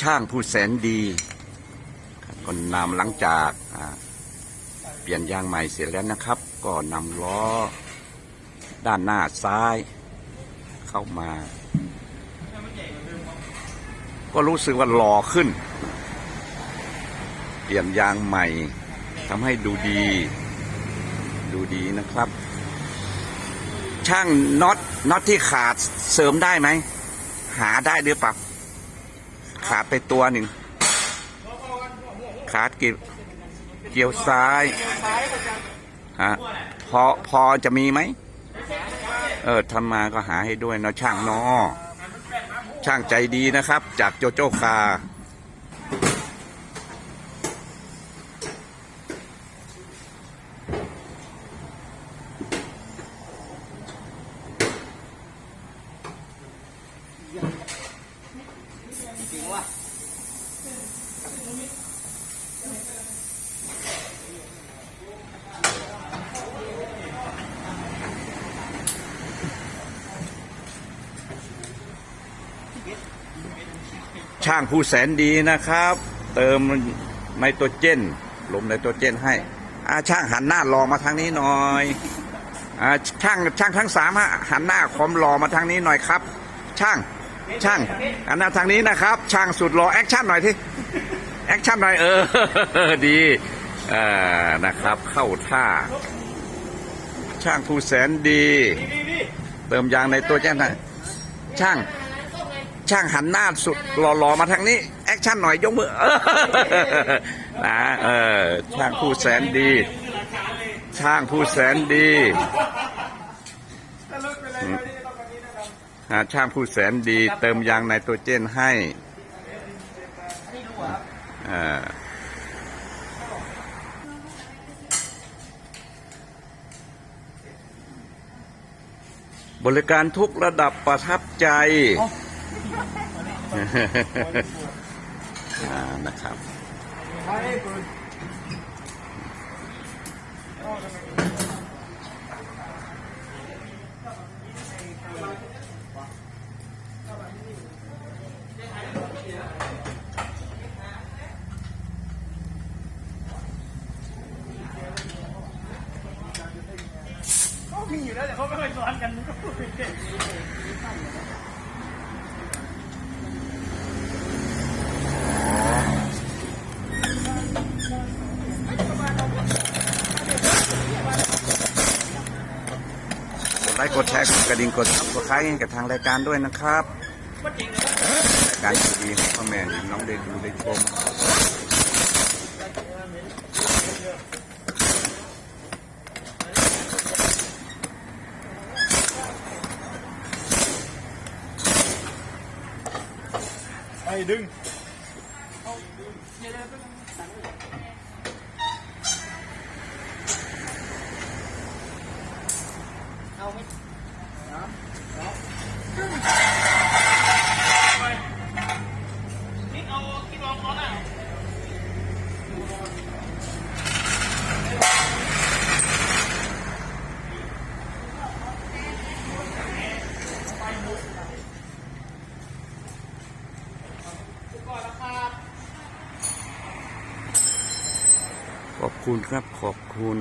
ช่างผู้แสนดีก็นำหลังจากเปลี่ยนยางใหม่เสร็จแล้วนะครับ ก็นำล้อด้านหน้าซ้ายเข้ามา ก็รู้สึกว่าหล่อขึ้น เปลี่ยนยางใหม่ทำให้ดูดี ดูดีนะครับ ช่างน็อตน็อตที่ขาดเสริมได้ไหม หาได้หรือเปล่า ขาดไปตัวหนึ่งขาดเกี่ยวเกี่ยวซ้ายฮะพอพอจะมีไหมเออทำมาก็หาให้ด้วยเนาะช่างนอช่างใจดีนะครับ จากโจโจ้คา ช่างผู้แสนดีนะครับ เติมไนโตรเจนลมไนโตรเจนให้อาช่างหันหน้ารอมาทางนี้หน่อยอาช่างช่างทั้งสามฮะหันหน้าคอมรอมาทางนี้หน่อยครับ ช่างช่างหันหน้าทางนี้นะครับ ช่างสุดรอแอคชั่นหน่อยที่แอคชั่นหน่อยเออดีอ่านะครับ เข้าท่า ช่างผู้แสนดี เติมยางในตัวเจนให้ช่าง ช่างหันหน้าสุดหล่อๆมาทางนี้ แอคชั่นหน่อยยกมือนะเออช่างผู้แสนดี ช่างผู้แสนดีอ่าช่างผู้แสนดี เติมยางไนโตรเจนให้อ่าบริการทุกระดับประทับใจ อ่านะครับมีอยู่แล้วแต่เขาไม่เคยสอนกันมันก็พูดไม่เก่ง ลค์กดแชร์กดกระดิ่งกดซับสไครต์ให้กับทางรายการด้วยนะครับว่าจริงเลยรายการดีๆพ่อแม่น้องได้ดูได้ชมไอ้ดึง นี่เอาที่รองเขาน่ะขอบคุณครับ ขอบคุณ